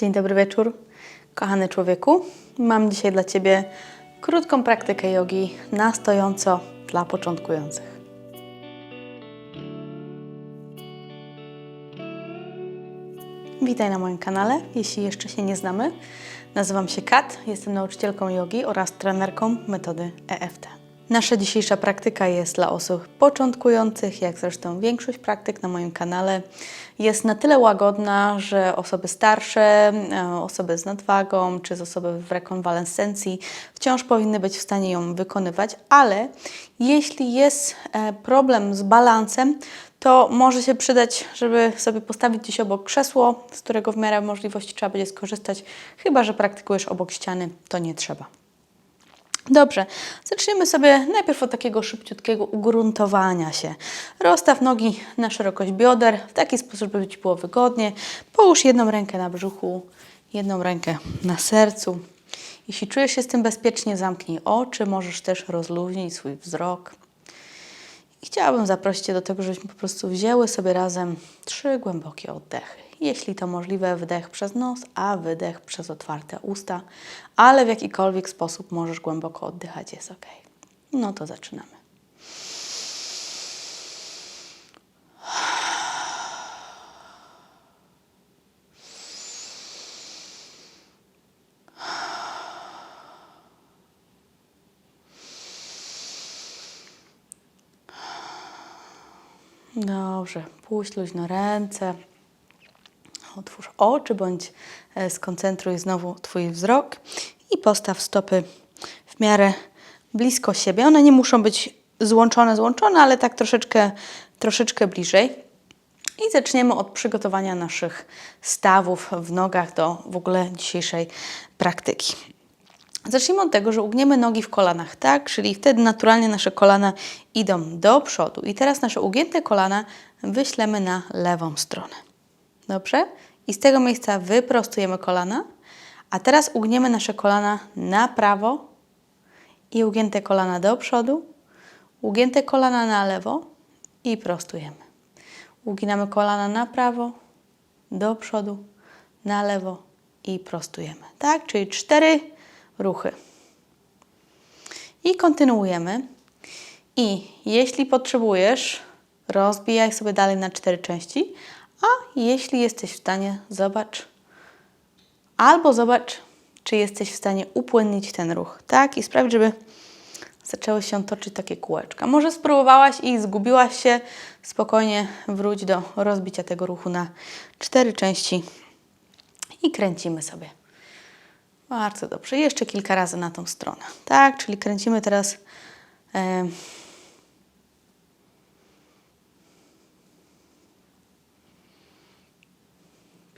Dzień dobry wieczór, kochany człowieku. Mam dzisiaj dla Ciebie krótką praktykę jogi na stojąco dla początkujących. Witaj na moim kanale, jeśli jeszcze się nie znamy. Nazywam się Kat, jestem nauczycielką jogi oraz trenerką metody EFT. Nasza dzisiejsza praktyka jest dla osób początkujących, jak zresztą większość praktyk na moim kanale. Jest na tyle łagodna, że osoby starsze, e, osoby z nadwagą czy z osoby w rekonwalescencji wciąż powinny być w stanie ją wykonywać, ale jeśli jest e, problem z balansem, to może się przydać, żeby sobie postawić gdzieś obok krzesło, z którego w miarę możliwości trzeba będzie skorzystać. Chyba, że praktykujesz obok ściany, to nie trzeba. Dobrze, zaczniemy sobie najpierw od takiego szybciutkiego ugruntowania się. Rozstaw nogi na szerokość bioder, w taki sposób, żeby Ci było wygodnie. Połóż jedną rękę na brzuchu, jedną rękę na sercu. Jeśli czujesz się z tym bezpiecznie, zamknij oczy, możesz też rozluźnić swój wzrok. I chciałabym zaprosić Cię do tego, żebyśmy po prostu wzięły sobie razem trzy głębokie oddechy. Jeśli to możliwe, wdech przez nos, a wydech przez otwarte usta, ale w jakikolwiek sposób możesz głęboko oddychać, jest ok. No to zaczynamy. Dobrze, puść luźno ręce. Otwórz oczy bądź e, skoncentruj znowu Twój wzrok i postaw stopy w miarę blisko siebie. One nie muszą być złączone, złączone, ale tak troszeczkę, troszeczkę bliżej. I zaczniemy od przygotowania naszych stawów w nogach do w ogóle dzisiejszej praktyki. Zacznijmy od tego, że ugniemy nogi w kolanach, tak? Czyli wtedy naturalnie nasze kolana idą do przodu. I teraz nasze ugięte kolana wyślemy na lewą stronę. Dobrze? I z tego miejsca wyprostujemy kolana. A teraz ugniemy nasze kolana na prawo i ugięte kolana do przodu, ugięte kolana na lewo i prostujemy. Uginamy kolana na prawo, do przodu, na lewo i prostujemy. Tak? Czyli cztery ruchy. I kontynuujemy. I jeśli potrzebujesz, rozbijaj sobie dalej na cztery części, a jeśli jesteś w stanie, zobacz, albo zobacz, czy jesteś w stanie upłynnić ten ruch, tak? I sprawić, żeby zaczęły się toczyć takie kółeczka. Może spróbowałaś i zgubiłaś się, spokojnie wróć do rozbicia tego ruchu na cztery części i kręcimy sobie. Bardzo dobrze. Jeszcze kilka razy na tą stronę. Tak, czyli kręcimy teraz. E,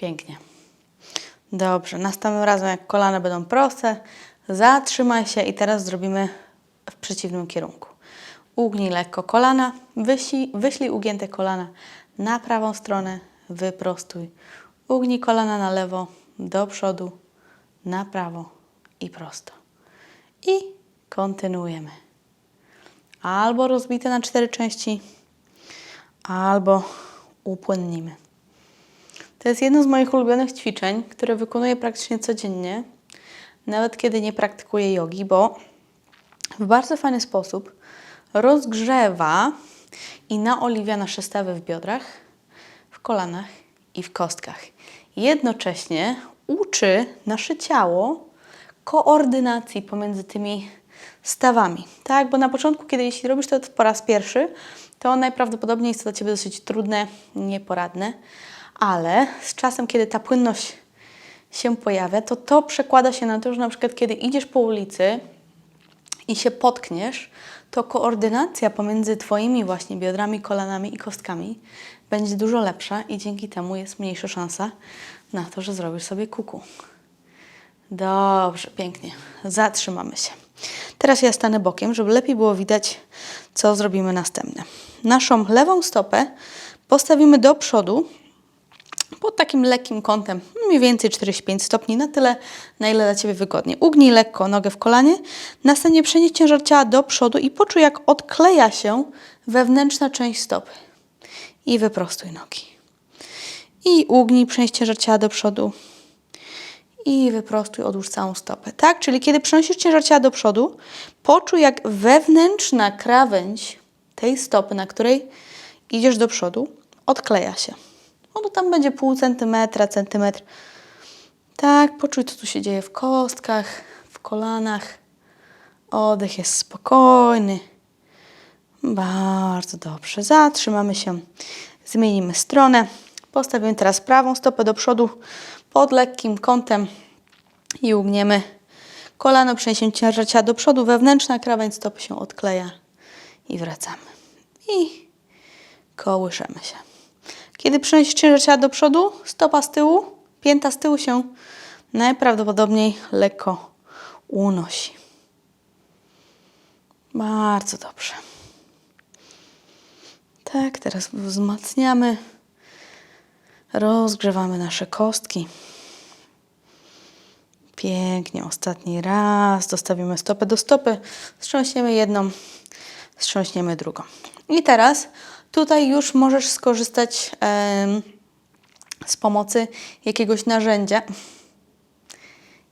pięknie. Dobrze. Następnym razem, jak kolana będą proste, zatrzymaj się i teraz zrobimy w przeciwnym kierunku. Ugnij lekko kolana, wyślij, wyślij ugięte kolana na prawą stronę, wyprostuj. Ugnij kolana na lewo, do przodu, na prawo i prosto. I kontynuujemy. Albo rozbite na cztery części, albo upłynnimy. To jest jedno z moich ulubionych ćwiczeń, które wykonuję praktycznie codziennie, nawet kiedy nie praktykuję jogi, bo w bardzo fajny sposób rozgrzewa i naoliwia nasze stawy w biodrach, w kolanach i w kostkach. Jednocześnie uczy nasze ciało koordynacji pomiędzy tymi stawami. Tak, bo na początku, kiedy jeśli robisz to po raz pierwszy, to najprawdopodobniej jest to dla Ciebie dosyć trudne, nieporadne, ale z czasem, kiedy ta płynność się pojawia, to to przekłada się na to, że na przykład kiedy idziesz po ulicy i się potkniesz, to koordynacja pomiędzy Twoimi właśnie biodrami, kolanami i kostkami będzie dużo lepsza i dzięki temu jest mniejsza szansa na to, że zrobisz sobie kuku. Dobrze, pięknie. Zatrzymamy się. Teraz ja stanę bokiem, żeby lepiej było widać, co zrobimy następne. Naszą lewą stopę postawimy do przodu pod takim lekkim kątem, mniej więcej 45 stopni, na tyle, na ile dla Ciebie wygodnie. Ugnij lekko nogę w kolanie, następnie przenieś ciężar ciała do przodu i poczuj, jak odkleja się wewnętrzna część stopy. I wyprostuj nogi. I ugnij, przenieś ciężar ciała do przodu. i wyprostuj, odłóż całą stopę. Tak? Czyli kiedy przenosisz ciężar ciała do przodu, poczuj jak wewnętrzna krawędź tej stopy, na której idziesz do przodu, odkleja się. No to tam będzie pół centymetra, centymetr. Tak, poczuj co tu się dzieje w kostkach, w kolanach. Oddech jest spokojny. Bardzo dobrze. Zatrzymamy się. Zmienimy stronę. Postawimy teraz prawą stopę do przodu pod lekkim kątem i ugniemy kolano. Przeniesiemy ciężar ciała do przodu. Wewnętrzna krawędź stopy się odkleja i wracamy. I kołyszemy się. Kiedy przeniesiesz ciężar ciała do przodu, stopa z tyłu, pięta z tyłu się najprawdopodobniej lekko unosi. Bardzo dobrze. Tak, teraz wzmacniamy. Rozgrzewamy nasze kostki. Pięknie. Ostatni raz. Dostawimy stopę do stopy. Wstrząśniemy jedną, wstrząśniemy drugą. I teraz tutaj już możesz skorzystać z pomocy jakiegoś narzędzia.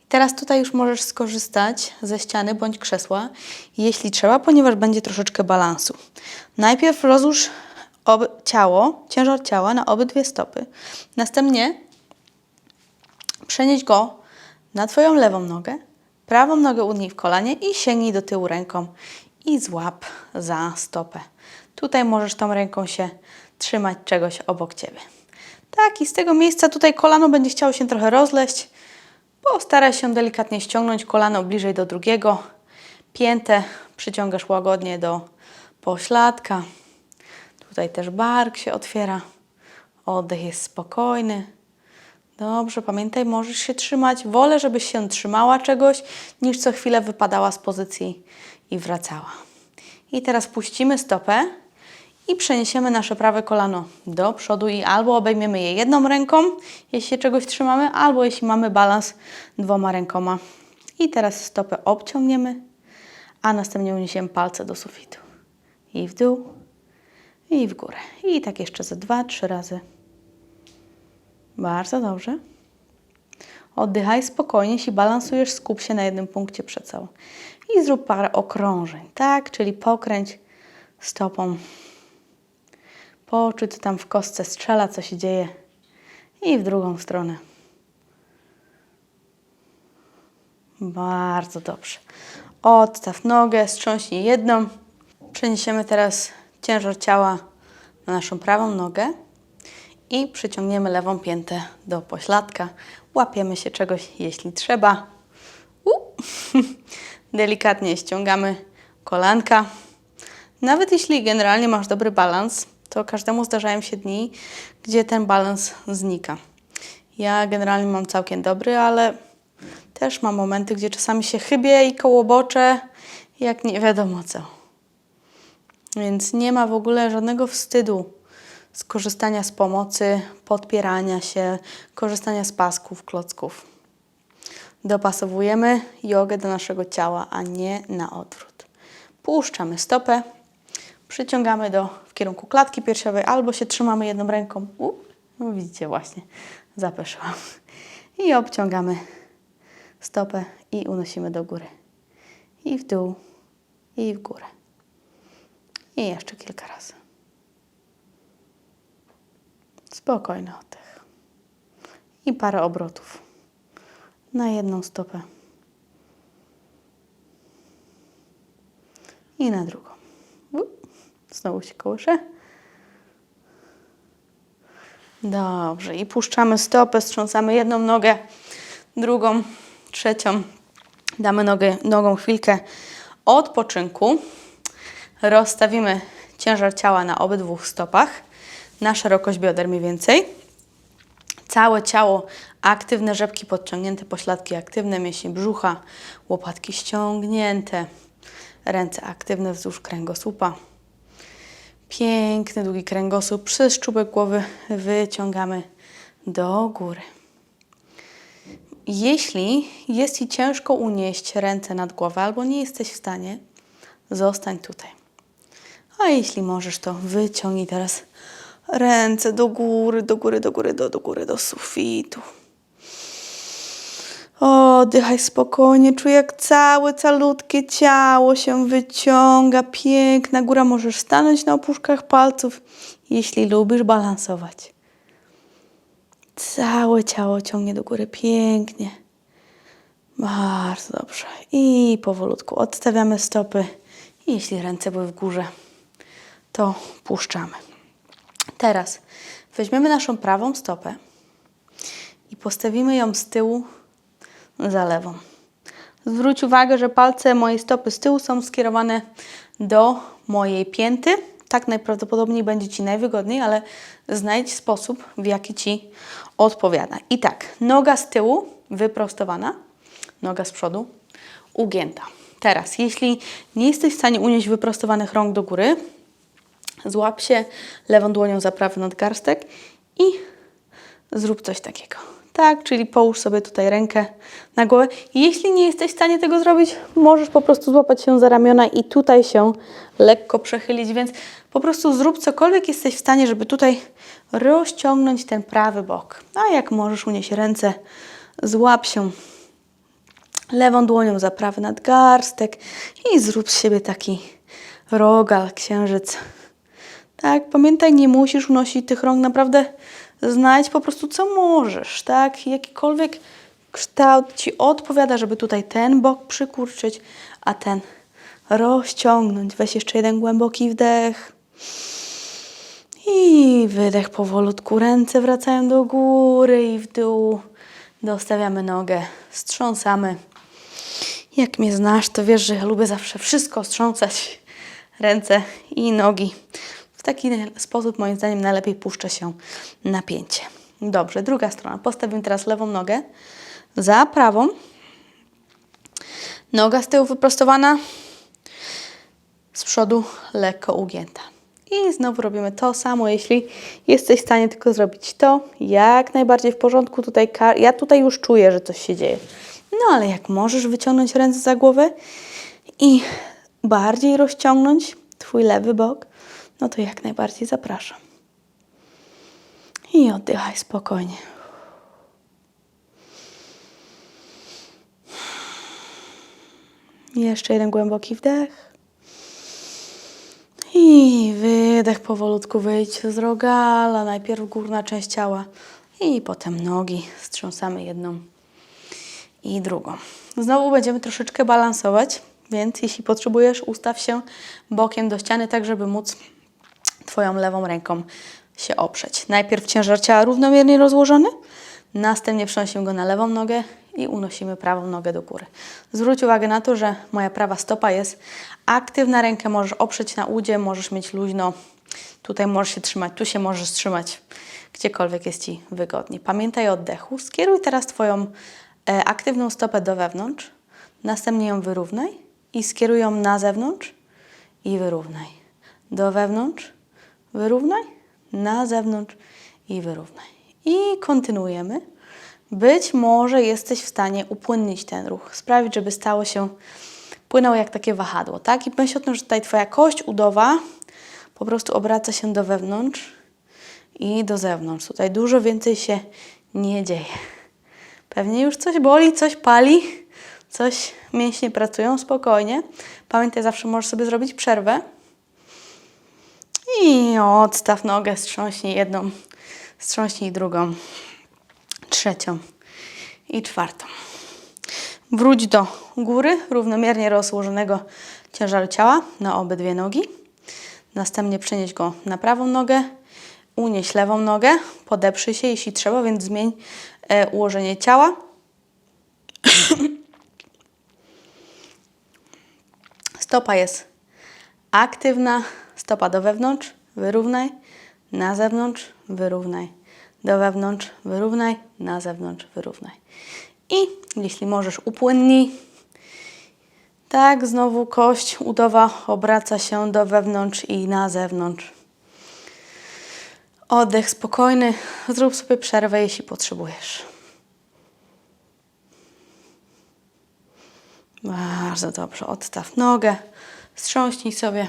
Teraz tutaj już możesz skorzystać ze ściany bądź krzesła, jeśli trzeba, ponieważ będzie troszeczkę balansu. Najpierw rozłóż ciało, ciężar ciała na obydwie stopy. Następnie przenieś go na Twoją lewą nogę, prawą nogę udnij w kolanie i sięgnij do tyłu ręką i złap za stopę. Tutaj możesz tą ręką się trzymać czegoś obok Ciebie. Tak, i z tego miejsca tutaj kolano będzie chciało się trochę rozleść. Postaraj się delikatnie ściągnąć kolano bliżej do drugiego. Piętę przyciągasz łagodnie do pośladka. Tutaj też bark się otwiera. Oddech jest spokojny. Dobrze, pamiętaj, możesz się trzymać. Wolę, żebyś się trzymała czegoś, niż co chwilę wypadała z pozycji i wracała. I teraz puścimy stopę i przeniesiemy nasze prawe kolano do przodu i albo obejmiemy je jedną ręką, jeśli czegoś trzymamy, albo jeśli mamy balans dwoma rękoma. I teraz stopę obciągniemy, a następnie uniesiemy palce do sufitu. I w dół, i w górę. I tak jeszcze ze dwa, trzy razy. Bardzo dobrze. Oddychaj spokojnie, jeśli balansujesz, skup się na jednym punkcie przed sobą. I zrób parę okrążeń, tak? Czyli pokręć stopą. Poczuj, co tam w kostce strzela, co się dzieje. I w drugą stronę. Bardzo dobrze. Odstaw nogę, strząśnij jedną. Przeniesiemy teraz ciężar ciała na naszą prawą nogę i przyciągniemy lewą piętę do pośladka. Łapiemy się czegoś, jeśli trzeba. Delikatnie ściągamy kolanka. Nawet jeśli generalnie masz dobry balans, to każdemu zdarzają się dni, gdzie ten balans znika. Ja generalnie mam całkiem dobry, ale też mam momenty, gdzie czasami się chybię i kołoboczę, jak nie wiadomo co. Więc nie ma w ogóle żadnego wstydu skorzystania z pomocy, podpierania się, korzystania z pasków, klocków. Dopasowujemy jogę do naszego ciała, a nie na odwrót. Puszczamy stopę, przyciągamy do, w kierunku klatki piersiowej albo się trzymamy jedną ręką. U, no widzicie właśnie, zapeszłam. I obciągamy stopę i unosimy do góry. I w dół, i w górę. I jeszcze kilka razy. Spokojny oddech. I parę obrotów na jedną stopę. I na drugą. Znowu się kołyszę. Dobrze. I puszczamy stopę, strząsamy jedną nogę, drugą, trzecią. Damy nogę, nogą chwilkę odpoczynku. Rozstawimy ciężar ciała na obydwu stopach, na szerokość bioder mniej więcej. Całe ciało aktywne, rzepki podciągnięte, pośladki aktywne, mięśnie brzucha, łopatki ściągnięte, ręce aktywne wzdłuż kręgosłupa. Piękny, długi kręgosłup przez czubek głowy wyciągamy do góry. Jeśli jest Ci ciężko unieść ręce nad głowę albo nie jesteś w stanie, zostań tutaj. A jeśli możesz, to wyciągnij teraz ręce do góry, do góry, do góry, do, do góry, do sufitu. oddychaj spokojnie. Czuj jak całe, calutkie ciało się wyciąga. Piękna góra. Możesz stanąć na opuszkach palców, jeśli lubisz balansować. Całe ciało ciągnie do góry. Pięknie. Bardzo dobrze. I powolutku odstawiamy stopy. Jeśli ręce były w górze, to puszczamy. Teraz weźmiemy naszą prawą stopę i postawimy ją z tyłu za lewą. Zwróć uwagę, że palce mojej stopy z tyłu są skierowane do mojej pięty. Tak najprawdopodobniej będzie Ci najwygodniej, ale znajdź sposób, w jaki Ci odpowiada. I tak, noga z tyłu wyprostowana, noga z przodu ugięta. Teraz, jeśli nie jesteś w stanie unieść wyprostowanych rąk do góry, złap się lewą dłonią za prawy nadgarstek i zrób coś takiego. Tak, czyli połóż sobie tutaj rękę na głowę. Jeśli nie jesteś w stanie tego zrobić, możesz po prostu złapać się za ramiona i tutaj się lekko przechylić, więc po prostu zrób cokolwiek jesteś w stanie, żeby tutaj rozciągnąć ten prawy bok. A jak możesz unieść ręce, złap się lewą dłonią za prawy nadgarstek i zrób z siebie taki rogal, księżyc. Tak, pamiętaj, nie musisz unosić tych rąk, naprawdę znajdź po prostu co możesz, tak? Jakikolwiek kształt Ci odpowiada, żeby tutaj ten bok przykurczyć, a ten rozciągnąć. Weź jeszcze jeden głęboki wdech. I wydech powolutku. Ręce wracają do góry i w dół. Dostawiamy nogę, strząsamy. Jak mnie znasz, to wiesz, że ja lubię zawsze wszystko strząsać. Ręce i nogi. W taki sposób, moim zdaniem, najlepiej puszcza się napięcie. Dobrze, druga strona. Postawimy teraz lewą nogę za prawą. Noga z tyłu wyprostowana, z przodu lekko ugięta. I znowu robimy to samo, jeśli jesteś w stanie tylko zrobić to, jak najbardziej w porządku. Tutaj, ja tutaj już czuję, że coś się dzieje. No ale jak możesz wyciągnąć ręce za głowę i bardziej rozciągnąć Twój lewy bok, no to jak najbardziej zapraszam. I oddychaj spokojnie. Jeszcze jeden głęboki wdech. I wydech powolutku wyjdź z rogala. Najpierw górna część ciała i potem nogi. Strząsamy jedną i drugą. Znowu będziemy troszeczkę balansować, więc jeśli potrzebujesz, ustaw się bokiem do ściany, tak żeby móc Twoją lewą ręką się oprzeć. Najpierw ciężar ciała równomiernie rozłożony, następnie przenosimy go na lewą nogę i unosimy prawą nogę do góry. Zwróć uwagę na to, że moja prawa stopa jest aktywna, rękę możesz oprzeć na udzie, możesz mieć luźno, tutaj możesz się trzymać, tu się możesz trzymać, gdziekolwiek jest Ci wygodnie. Pamiętaj o oddechu. Skieruj teraz Twoją e, aktywną stopę do wewnątrz, następnie ją wyrównaj i skieruj ją na zewnątrz i wyrównaj. Do wewnątrz, wyrównaj, na zewnątrz i wyrównaj. I kontynuujemy. Być może jesteś w stanie upłynnić ten ruch, sprawić, żeby stało się, płynął jak takie wahadło, tak? I myśl o tym, że tutaj Twoja kość udowa po prostu obraca się do wewnątrz i do zewnątrz. Tutaj dużo więcej się nie dzieje. Pewnie już coś boli, coś pali, coś mięśnie pracują, spokojnie. Pamiętaj, zawsze możesz sobie zrobić przerwę. I odstaw nogę, strząśnij jedną, strząśnij drugą, trzecią i czwartą. Wróć do góry, równomiernie rozłożonego ciężaru ciała na obydwie nogi. Następnie przenieś go na prawą nogę, unieś lewą nogę, podeprzyj się jeśli trzeba, więc zmień e, ułożenie ciała. Stopa jest aktywna, stopa do wewnątrz, wyrównaj, na zewnątrz, wyrównaj, do wewnątrz, wyrównaj, na zewnątrz, wyrównaj. I jeśli możesz, upłynnij. Tak, znowu kość udowa obraca się do wewnątrz i na zewnątrz. Oddech spokojny. Zrób sobie przerwę, jeśli potrzebujesz. Bardzo dobrze. Odstaw nogę. Strząśnij sobie.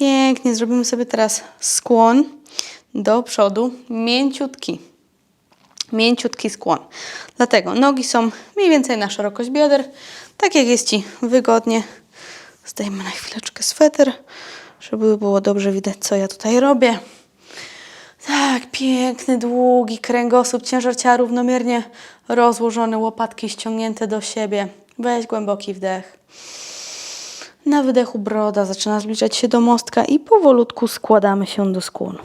Pięknie. Zrobimy sobie teraz skłon do przodu. Mięciutki. mięciutki skłon. Dlatego nogi są mniej więcej na szerokość bioder, tak jak jest Ci wygodnie. Zdejmę na chwileczkę sweter, żeby było dobrze widać, co ja tutaj robię. Tak, piękny, długi kręgosłup, ciężar ciała równomiernie rozłożony, łopatki ściągnięte do siebie. Weź głęboki wdech. Na wydechu broda zaczyna zbliżać się do mostka i powolutku składamy się do skłonu.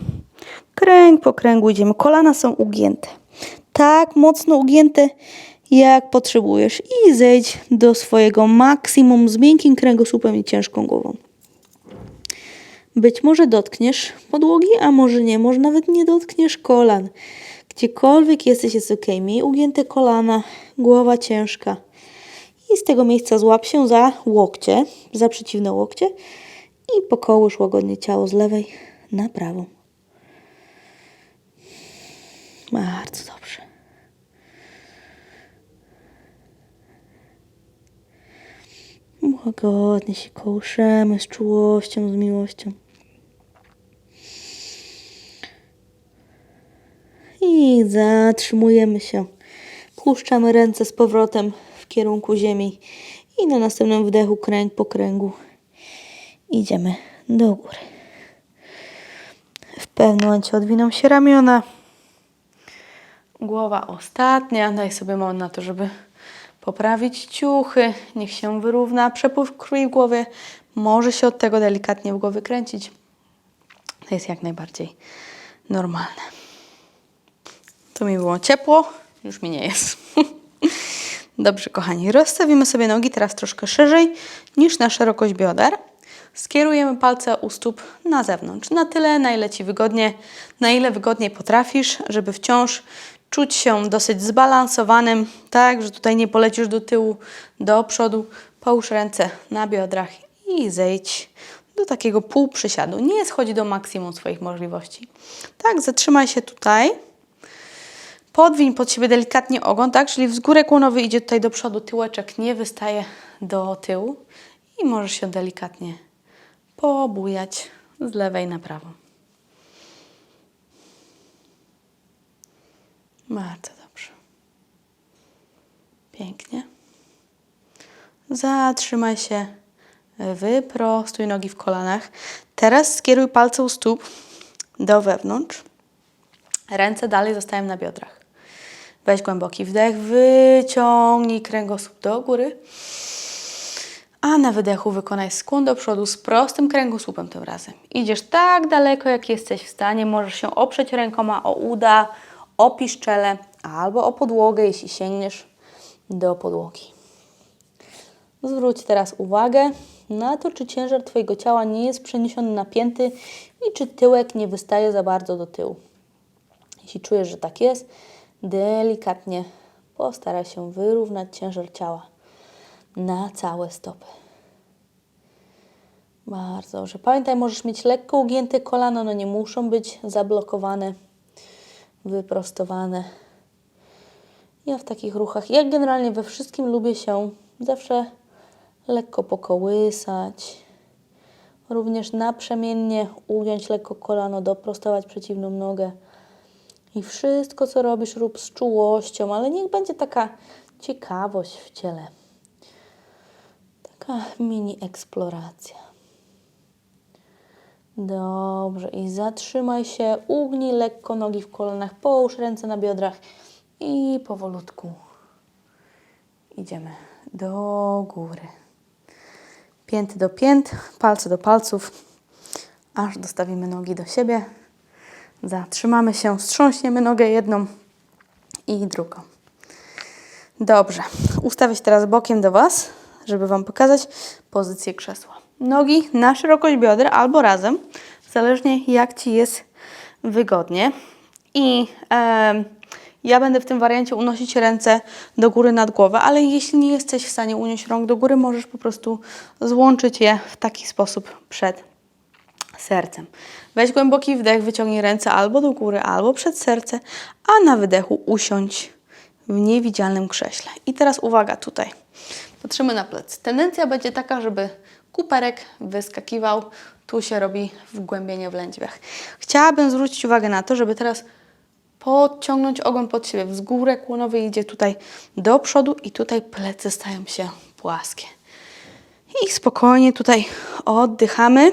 Kręg po kręgu idziemy. Kolana są ugięte. Tak mocno ugięte, jak potrzebujesz. I zejdź do swojego maksimum z miękkim kręgosłupem i ciężką głową. Być może dotkniesz podłogi, a może nie. Może nawet nie dotkniesz kolan. Gdziekolwiek jesteś, jest ok. Miej ugięte kolana, głowa ciężka. I z tego miejsca złap się za łokcie, za przeciwne łokcie i pokołysz łagodnie ciało z lewej na prawą. Bardzo dobrze. Łagodnie się kołyszemy z czułością, z miłością. I zatrzymujemy się. Puszczamy ręce z powrotem kierunku ziemi i na następnym wdechu kręg po kręgu idziemy do góry. W pewnym momencie odwiną się ramiona. Głowa ostatnia. Daj sobie moment na to, żeby poprawić ciuchy. Niech się wyrówna przepływ krwi w głowie. Może się od tego delikatnie w głowie kręcić. To jest jak najbardziej normalne. To mi było ciepło, już mi nie jest. Dobrze, kochani, rozstawimy sobie nogi teraz troszkę szerzej niż na szerokość bioder. Skierujemy palce u stóp na zewnątrz, na tyle, na ile Ci wygodnie, na ile wygodnie potrafisz, żeby wciąż czuć się dosyć zbalansowanym, tak, że tutaj nie polecisz do tyłu, do przodu. Połóż ręce na biodrach i zejdź do takiego półprzysiadu. Nie schodzi do maksimum swoich możliwości. Tak, zatrzymaj się tutaj. Podwiń pod siebie delikatnie ogon, tak? Czyli wzgórek łonowy idzie tutaj do przodu, tyłeczek nie wystaje do tyłu i możesz się delikatnie pobujać z lewej na prawą. Bardzo dobrze. Pięknie. Zatrzymaj się. Wyprostuj nogi w kolanach. Teraz skieruj palce u stóp do wewnątrz. Ręce dalej zostają na biodrach. Weź głęboki wdech, wyciągnij kręgosłup do góry. A na wydechu wykonaj skłon do przodu z prostym kręgosłupem tym razem. Idziesz tak daleko, jak jesteś w stanie. Możesz się oprzeć rękoma o uda, o piszczele albo o podłogę, jeśli sięgniesz do podłogi. Zwróć teraz uwagę na to, czy ciężar Twojego ciała nie jest przeniesiony na pięty i czy tyłek nie wystaje za bardzo do tyłu. Jeśli czujesz, że tak jest, delikatnie postaraj się wyrównać ciężar ciała na całe stopy. Bardzo dobrze. Pamiętaj, możesz mieć lekko ugięte kolano, no nie muszą być zablokowane, wyprostowane. Ja w takich ruchach, jak generalnie we wszystkim lubię się zawsze lekko pokołysać. Również naprzemiennie ugiąć lekko kolano, doprostować przeciwną nogę. I wszystko, co robisz, rób z czułością, ale niech będzie taka ciekawość w ciele. Taka mini eksploracja. Dobrze. I zatrzymaj się, ugnij lekko nogi w kolanach, połóż ręce na biodrach i powolutku idziemy do góry. Pięty do pięt, palce do palców, aż dostawimy nogi do siebie. Zatrzymamy się, wstrząśniemy nogę jedną i drugą. Dobrze. Ustawię się teraz bokiem do Was, żeby Wam pokazać pozycję krzesła. Nogi na szerokość bioder albo razem, zależnie jak Ci jest wygodnie. I e, ja będę w tym wariancie unosić ręce do góry nad głowę, ale jeśli nie jesteś w stanie unieść rąk do góry, możesz po prostu złączyć je w taki sposób przed sercem. Weź głęboki wdech, wyciągnij ręce albo do góry, albo przed serce, a na wydechu usiądź w niewidzialnym krześle. I teraz uwaga tutaj. Patrzymy na plecy. Tendencja będzie taka, żeby kuperek wyskakiwał. Tu się robi wgłębienie w lędźwiach. Chciałabym zwrócić uwagę na to, żeby teraz podciągnąć ogon pod siebie. Wzgórek łonowy idzie tutaj do przodu i tutaj plecy stają się płaskie. I spokojnie tutaj oddychamy.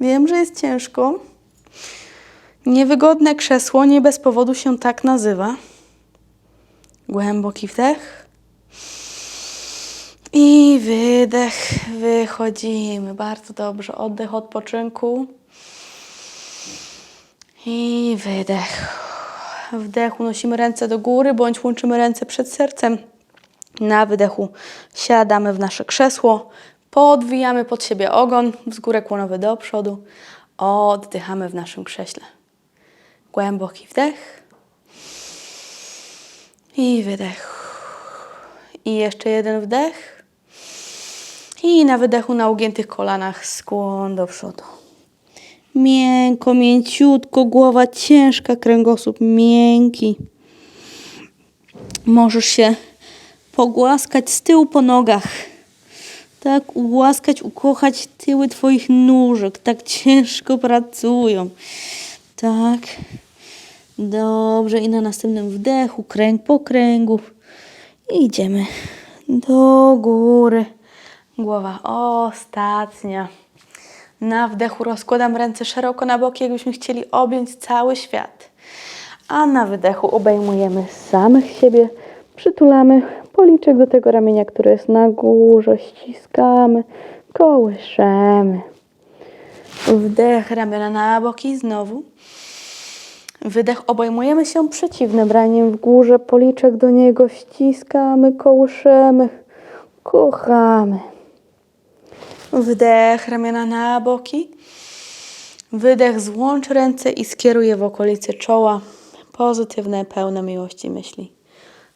Wiem, że jest ciężko. Niewygodne krzesło nie bez powodu się tak nazywa. Głęboki wdech. I wydech. Wychodzimy. Bardzo dobrze. Oddech odpoczynku. I wydech. Wdech unosimy ręce do góry bądź łączymy ręce przed sercem. Na wydechu siadamy w nasze krzesło, podwijamy pod siebie ogon, wzgórek łonowy do przodu, oddychamy w naszym krześle. Głęboki wdech i wydech. I jeszcze jeden wdech. I na wydechu na ugiętych kolanach skłon do przodu. Miękko, mięciutko, głowa ciężka, kręgosłup miękki. Możesz się pogłaskać z tyłu po nogach. Tak, ugłaskać, ukochać tyły Twoich nóżek. Tak ciężko pracują. Tak. Dobrze. I na następnym wdechu kręg po kręgu. Idziemy do góry. Głowa ostatnia. Na wdechu rozkładam ręce szeroko na boki, jakbyśmy chcieli objąć cały świat. A na wydechu obejmujemy samych siebie, przytulamy policzek do tego ramienia, które jest na górze, ściskamy, kołyszemy. Wdech, ramiona na boki znowu. Wydech, obejmujemy się przeciwnym raniem w górze, policzek do niego, ściskamy, kołyszemy, kochamy. Wdech, ramiona na boki. Wydech, złącz ręce i skieruj je w okolicy czoła. Pozytywne, pełne miłości myśli.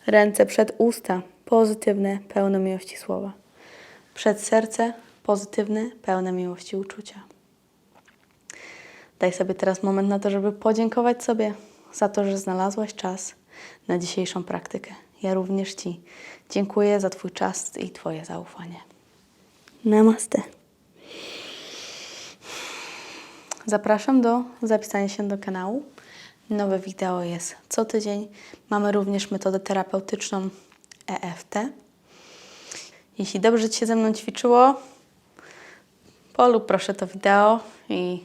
Ręce przed usta. Pozytywne, pełne miłości słowa. Przed serce. Pozytywne, pełne miłości uczucia. Daj sobie teraz moment na to, żeby podziękować sobie za to, że znalazłaś czas na dzisiejszą praktykę. Ja również Ci dziękuję za Twój czas i Twoje zaufanie. Namaste. Zapraszam do zapisania się do kanału. Nowe wideo jest co tydzień. Mamy również metodę terapeutyczną EFT. Jeśli dobrze Ci się ze mną ćwiczyło, polub proszę to wideo i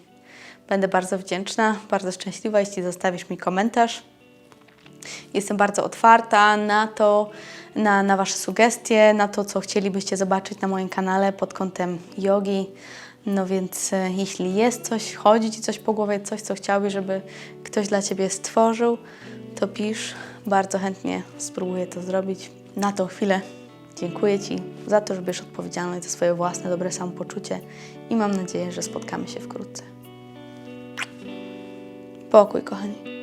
będę bardzo wdzięczna, bardzo szczęśliwa, jeśli zostawisz mi komentarz. Jestem bardzo otwarta na to, na, na Wasze sugestie, na to, co chcielibyście zobaczyć na moim kanale pod kątem jogi. No więc e, jeśli jest coś, chodzi Ci coś po głowie, coś, co chciałbyś, żeby ktoś dla Ciebie stworzył, to pisz. Bardzo chętnie spróbuję to zrobić. Na tą chwilę dziękuję Ci za to, że bierzesz odpowiedzialność za swoje własne dobre samopoczucie i mam nadzieję, że spotkamy się wkrótce. Pokój, kochani.